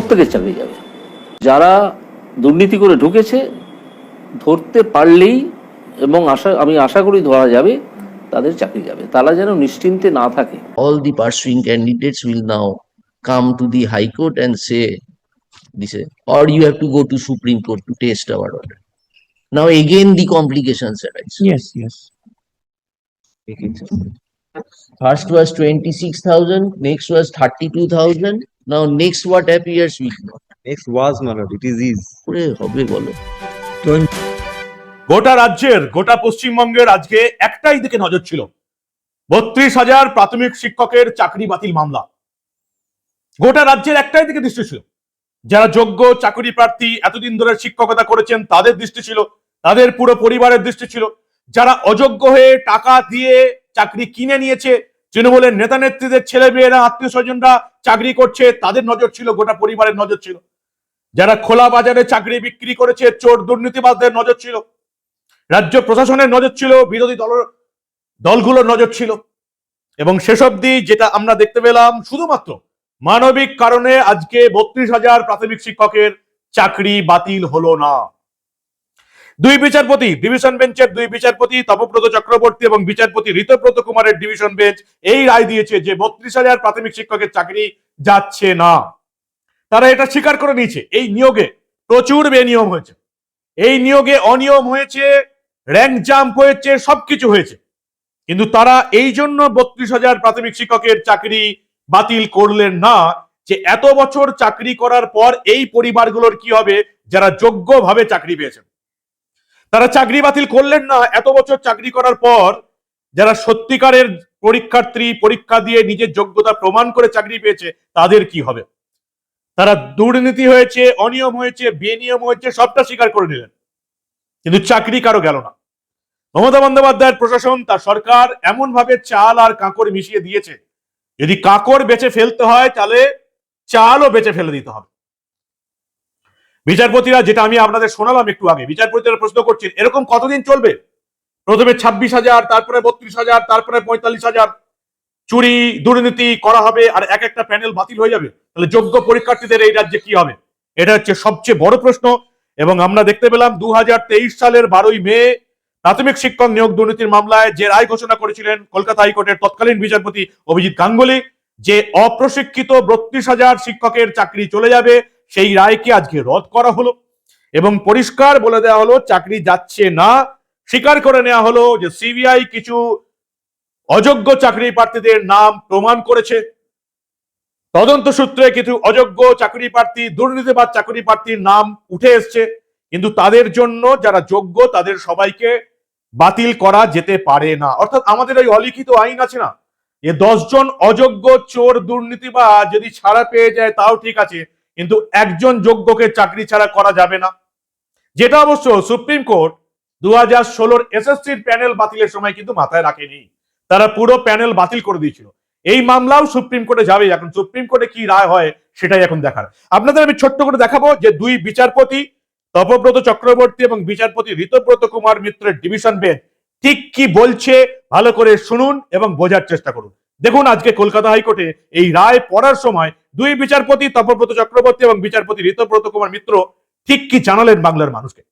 প্রত্যেকের চাকরি যাবে। যারা দুর্নীতি করে ঢুকেছে ধরতে পারলেই এবং আশা আমি আশা করি ধরা যাবে তাদের চাকরি যাবে। তারা যেন নিশ্চিন্তে না থাকে। All the pursuing candidates will now come to the high court and say this or you have to go to supreme court to test our order now again the complications arise yes yes First was 26,000, next was 32,000, now next what appears will next was not it is is করে হবে বলো। গোটা রাজ্যের গোটা পশ্চিমবঙ্গের আজকে একটাই দিকে নজর ছিল। বত্রিশ হাজার প্রাথমিক শিক্ষকের চাকরি বাতিল মামলা। গোটা রাজ্যের একটাই দিকে দৃষ্টি ছিল। যারা যোগ্য চাকরি প্রার্থী এতদিন ধরে শিক্ষকতা করেছেন তাদের দৃষ্টি ছিল। তাদের পুরো পরিবারের দৃষ্টি ছিল। যারা অযোগ্য হয়ে টাকা দিয়ে চাকরি কিনে নিয়েছে তৃণমূলের নেতা নেত্রীদের ছেলে মেয়েরা, আত্মীয় স্বজনরা চাকরি করছে, তাদের নজর ছিল, গোটা পরিবারের নজর ছিল। যারা খোলা বাজারে চাকরি বিক্রি করেছে, চোর দুর্নীতিবাজদের নজর ছিল। রাজ্য প্রশাসনের নজর ছিল, বিরোধী দল, দলগুলোর নজর ছিল। এবং শেষ অবধি যেটা আমরা দেখতে পেলাম, শুধুমাত্র মানবিক কারণে আজকে বত্রিশ হাজার প্রাথমিক শিক্ষকের চাকরি বাতিল হলো না। দুই বিচারপতি, ডিভিশন বেঞ্চের দুই বিচারপতি, তপব্রত চক্রবর্তী এবং বিচারপতি ঋতব্রত কুমারের ডিভিশন বেঞ্চ এই রায় দিয়েছে যে বত্রিশ হাজার প্রাথমিক শিক্ষকের চাকরি যাচ্ছে না। তারা এটা স্বীকার করে নিয়েছে। এই নিয়োগে প্রচুর বেনিয়ম হয়েছে। এই নিয়োগে অনিয়ম হয়েছে, র্যাঙ্ক জাম্প হয়েছে, সবকিছু হয়েছে। কিন্তু তারা এই জন্য বত্রিশ হাজার প্রাথমিক শিক্ষকের চাকরি বাতিল করলেন না যে এত বছর চাকরি করার পর এই পরিবারগুলোর কি হবে, যারা যোগ্যভাবে চাকরি পেয়েছেন তারা চাকরি বাতিল করলেন না। এত বছর চাকরি করার পর যারা সত্যিকারের পরীক্ষার্থী পরীক্ষা দিয়ে নিজের যোগ্যতা প্রমাণ করে চাকরি পেয়েছে, তাদের কি হবে? তারা দুর্নীতি হয়েছে, অনিয়ম হয়েছে, বেনিয়ম হয়েছে, সবটা স্বীকার করে নিলেন। কিন্তু চাকরি কারও গেল না। মমতা বন্দ্যোপাধ্যায়ের প্রশাসন, তার সরকার এমন ভাবে চাল আর কাঁকড় মিশিয়ে দিয়েছে, যদি কাঁকড় বেচে ফেলতে হয়, তাহলে চালও বেচে ফেলে দিতে হবে। বিচারপতিরা যেটা আমি আপনাদের শোনালাম একটু আগে, বিচারপতিরা প্রশ্ন করছেন, এরকম কতদিন চলবে? প্রথমে ছাব্বিশ হাজার, তারপরে বত্রিশ হাজার, তারপরে পঁয়তাল্লিশ হাজার চুরি, দুর্নীতি করা হবে আর এক একটা প্যানেল বাতিল হয়ে যাবে। তাহলে যোগ্য পরীক্ষার্থীদের এই রাজ্যে কি হবে? এটা হচ্ছে সবচেয়ে বড় প্রশ্ন এবং আমরা দেখতে পেলাম দু হাজার তেইশ সালের বারোই মে প্রাথমিক শিক্ষক নিয়োগ দুর্নীতির মামলায় যে রায় ঘোষণা করেছিলেন কলকাতা হাইকোর্টের তৎকালীন বিচারপতি অভিজিৎ গাঙ্গুলি, যে অপ্রশিক্ষিত বত্রিশ হাজার শিক্ষকের চাকরি চলে যাবে সেই রায়কে আজকে রদ করা হলো এবং পরিষ্কার বলে দেওয়া হলো, চাকরি যাচ্ছে না। স্বীকার করে নেওয়া হলো যে সিবিআই কিছু অযোগ্য চাকরি প্রার্থীদের নাম প্রমাণ করেছে। তদন্ত সূত্রে কিছু অযোগ্য চাকরি প্রার্থী দুর্নীতিবাদ চাকরি প্রার্থীর নাম উঠে এসছে। কিন্তু তাদের জন্য যারা যোগ্য, তাদের সবাইকে বাতিল করা যেতে পারে না। অর্থাৎ আমাদের ওই অলিখিত আইন আছে না, যে দশজন অযোগ্য চোর দুর্নীতিবাদ যদি ছাড়া পেয়ে যায়, তাও ঠিক আছে। কিন্তু একজন যোগ্যকে চাকরি ছাড়া করা যাবে না। যেটা অবশ্য সুপ্রিম কোর্ট দু হাজার ষোলোর এসএসসির প্যানেল বাতিলের সময় কিন্তু মাথায় রাখেনি। তারা পুরো প্যানেল বাতিল করে দিয়েছিল। এই মামলাও সুপ্রিম কোর্টে যাবে। এখন সুপ্রিম কোর্টে কি রায় হয় সেটাই এখন দেখার। আপনাদের আমি ছোট্ট করে দেখাবো যে দুই বিচারপতি তপব্রত চক্রবর্তী এবং বিচারপতি ঋতব্রত কুমার মিত্রের ডিভিশন বেঞ্চ ঠিক কি বলছে, ভালো করে শুনুন এবং বোঝার চেষ্টা করুন। দেখুন আজকে কলকাতা হাইকোর্টে এই রায় পড়ার সময় দুই বিচারপতি তপব্রত চক্রবর্তী এবং বিচারপতি ঋতব্রত কুমার মিত্র ঠিক কি জানালেন বাংলার মানুষকে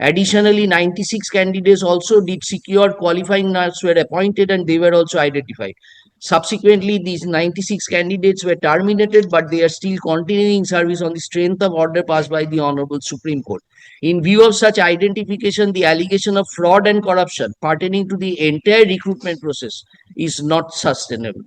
Additionally, ninety-six candidates also did secure qualifying nurse were appointed and they were also identified. Subsequently, these ninety-six candidates were terminated, but they are still continuing service on the strength of order passed by the Honorable Supreme Court. In view of such identification, the allegation of fraud and corruption pertaining to the entire recruitment process is not sustainable.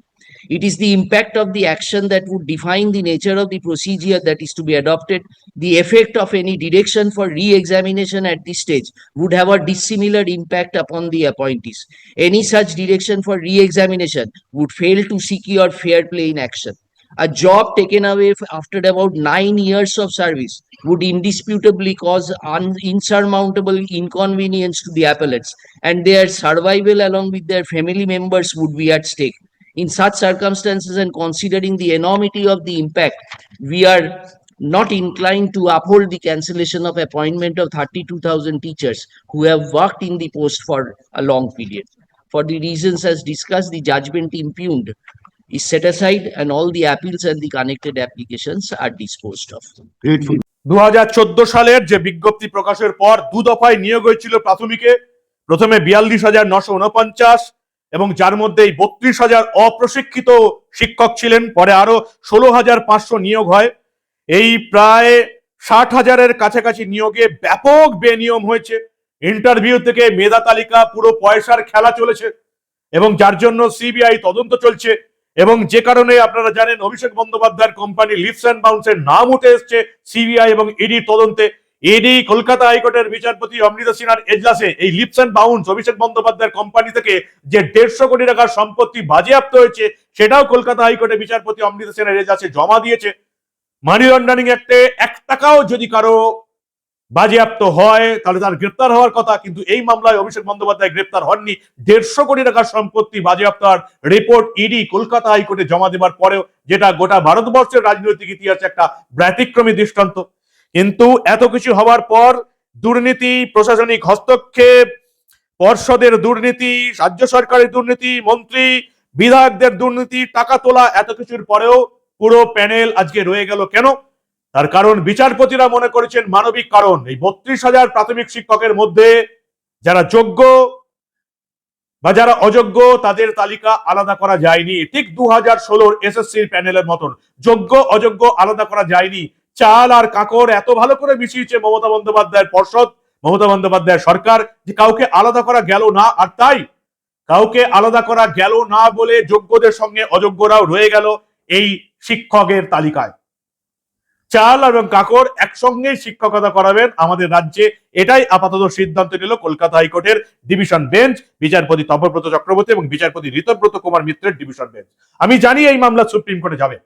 It is the impact of the action that would define the nature of the procedure that is to be adopted. The effect of any direction for re-examination at this stage would have a dissimilar impact upon the appointees. Any such direction for re-examination would fail to secure fair play in action. A job taken away after about nine years of service would indisputably cause un- insurmountable inconvenience to the appellates, and their survival along with their family members would be at stake. In such circumstances and considering the enormity of the impact, we are not inclined to uphold the cancellation of appointment of thirty-two thousand teachers who have worked in the post for a long period. For the reasons as discussed, the judgment impugned is set aside and all the appeals and the connected applications are disposed of. দুই হাজার চোদ্দ সালের যে বিজ্ঞপ্তি প্রকাশের পর দু দফায় নিয়োগ হয়েছিল প্রাথমিকে প্রথমে বিয়াল্লিশ হাজার নশো উনপঞ্চাশ এবং যার মধ্যে এই বত্রিশ হাজার অপ্রশিক্ষিত শিক্ষক ছিলেন, পরে আরও ষোলো হাজার পাঁচশো নিয়োগ হয়। এই প্রায় ষাট হাজারের কাছাকাছি নিয়োগে ব্যাপক বেনিয়ম হয়েছে। ইন্টারভিউ থেকে মেধা তালিকা, পুরো পয়সার খেলা চলেছে এবং যার জন্য সিবিআই তদন্ত চলছে এবং যে কারণে আপনারা জানেন, অভিষেক বন্দ্যোপাধ্যায়ের কোম্পানি লিপস অ্যান্ড বাউন্সের নাম উঠে এসছে, সিবিআই এবং ইডি তদন্তে। ইডি কলকাতা হাইকোর্টের বিচারপতি অমৃতা সিনহার এজলাসে এই লিপস অ্যান্ড বাউন্স অভিষেক বন্দ্যোপাধ্যায়ের কোম্পানি থেকে যে দেড়শো কোটি টাকার সম্পত্তি বাজেয়াপ্ত হয়েছে, সেটাও কলকাতা হাইকোর্টের বিচারপতি অমৃতা সিনহার এজলাসে জমা দিয়েছে। মানি লন্ডারিং অ্যাক্টে এক টাকাও যদি কারও বাজেয়াপ্ত হয়, তাহলে তার গ্রেপ্তার হওয়ার কথা, কিন্তু এই মামলায় অভিষেক বন্দ্যোপাধ্যায় গ্রেপ্তার হননি। দেড়শো কোটি টাকার সম্পত্তি বাজেয়াপ্ত হওয়ার রিপোর্ট ইডি কলকাতা হাইকোর্টে জমা দেবার পরেও, যেটা গোটা ভারতবর্ষের রাজনৈতিক ইতিহাসে একটা ব্যতিক্রমী দৃষ্টান্ত। কিন্তু এত কিছু হওয়ার পর দুর্নীতি, প্রশাসনিক হস্তক্ষেপ, পর্ষদের দুর্নীতি, রাজ্য সরকারের দুর্নীতি, মন্ত্রী, বিধায়কদের দুর্নীতি, টাকা তোলা, এত কিছুর পরেও পুরো প্যানেল আজকে রয়ে গেল কেন? তার কারণ বিচারপতিরা মনে করেছেন মানবিক কারণ। এই বত্রিশ হাজার প্রাথমিক শিক্ষকের মধ্যে যারা যোগ্য বা যারা অযোগ্য, তাদের তালিকা আলাদা করা যায়নি। ঠিক দু হাজার ষোলোর এসএসসির প্যানেলের মতন। যোগ্য, অযোগ্য আলাদা করা যায়নি। চাল আর কাকর এত ভালো করে মিশিয়েছে মমতা বন্দ্যোপাধ্যায়ের পর্ষদ, মমতা বন্দ্যোপাধ্যায়ের সরকার যে কাউকে আলাদা করা গেল না, আর তাই কাউকে আলাদা করা গেল না বলে যোগ্যদের সঙ্গে অযোগ্যরাও রয়ে গেল এই শিক্ষকের তালিকায়। চাল এবং কাকর একসঙ্গেই শিক্ষকতা করাবেন আমাদের রাজ্যে, এটাই আপাতত সিদ্ধান্ত নিল কলকাতা হাইকোর্টের ডিভিশন বেঞ্চ, বিচারপতি তপব্রত চক্রবর্তী এবং বিচারপতি ঋতব্রত কুমার মিত্রের ডিভিশন বেঞ্চ। আমি জানি এই মামলা সুপ্রিম কোর্টে যাবে।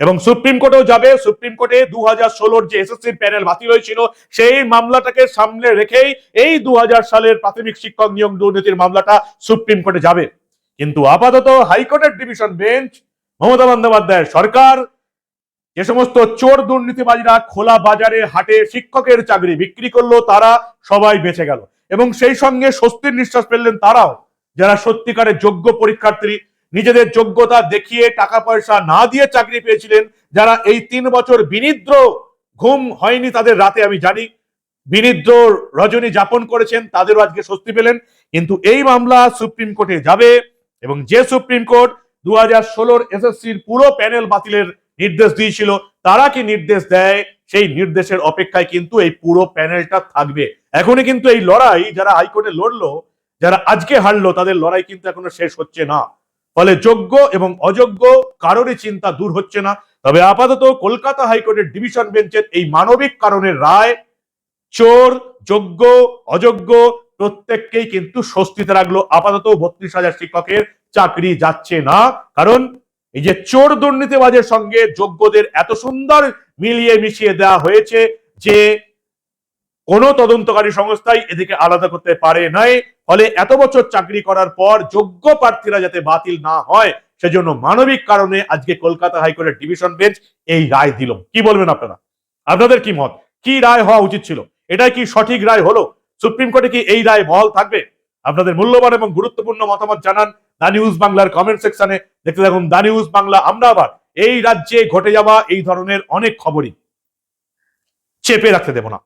এবং সুপ্রিম কোর্টেও যাবে। সুপ্রিম কোর্টে দু হাজার ষোলোর যে এসএসসির প্যানেল বাতিল হয়েছিল, সেই মামলাটাকে সামনে রেখেই এই দু সালের প্রাথমিক শিক্ষক নিয়োগ দুর্নীতির মামলাটা সুপ্রিম কোর্টে যাবে। কিন্তু আপাতত হাইকোর্টের ডিভিশন বেঞ্চ, মমতা বন্দ্যোপাধ্যায়ের সরকার, যে সমস্ত চোর দুর্নীতিবাজরা খোলা বাজারে হাটে শিক্ষকের চাকরি বিক্রি করল, তারা সবাই বেঁচে গেল। এবং সেই সঙ্গে স্বস্তির নিঃশ্বাস ফেললেন তারাও, যারা সত্যিকারের যোগ্য পরীক্ষার্থী নিজেদের যোগ্যতা দেখিয়ে টাকা পয়সা না দিয়ে চাকরি পেয়েছিলেন, যারা এই তিন বছর বিনিদ্র ঘুম হয়নি তাদের রাতে, আমি জানি। বিনিদ্র রজনী যাপন করেছেন, তাদেরও আজকে স্বস্তি পেলেন। কিন্তু এই মামলা সুপ্রিম কোর্টে যাবে এবং যে সুপ্রিম কোর্ট দু হাজার ষোলোর এসএসসির পুরো প্যানেল বাতিলের নির্দেশ দিয়েছিল, তারা কি নির্দেশ দেয়? সেই নির্দেশের অপেক্ষায় কিন্তু এই পুরো প্যানেলটা থাকবে। এখনই কিন্তু এই লড়াই, যারা হাইকোর্টে লড়লো, যারা আজকে হারলো, তাদের লড়াই কিন্তু এখনও শেষ হচ্ছে না। ফলে যোগ্য এবং অযোগ্য কারোরই চিন্তা দূর হচ্ছে না। তবে আপাতত কলকাতা হাইকোর্টের ডিভিশন বেঞ্চের এই মানবিক কারণের রায় চোর, যোগ্য, অযোগ্য প্রত্যেককেই কিন্তু স্বস্তিতে রাখল। আপাতত বত্রিশ হাজার শিক্ষকের চাকরি যাচ্ছে না। কারণ এই যে চোর দুর্নীতিবাজের সঙ্গে যোগ্যদের এত সুন্দর মিলিয়ে মিশিয়ে দেওয়া হয়েছে যে কোন তদন্তকারী সংস্থাই এদিকে আলাদা করতে পারে নাই। ফলে এত বছর চাকরি করার পর যোগ্য প্রার্থীরা যাতে বাতিল না হয়, সেজন্য মানবিক কারণে আজকে কলকাতা হাইকোর্টের ডিভিশন বেঞ্চ এই রায় দিল। কি বলবেন আপনারা? আপনাদের কি মত? কি রায় হওয়া উচিত ছিল? এটাই কি সঠিক রায় হলো? সুপ্রিম কোর্টে কি এই রায় বহাল থাকবে? আপনাদের মূল্যবান এবং গুরুত্বপূর্ণ মতামত জানান দা নিউজ বাংলার কমেন্ট সেকশনে। দেখতে থাকুন দা নিউজ বাংলা, আমরা আবার এই রাজ্যে ঘটে যাওয়া এই ধরনের অনেক খবরই। চেপে রাখতে দেব না।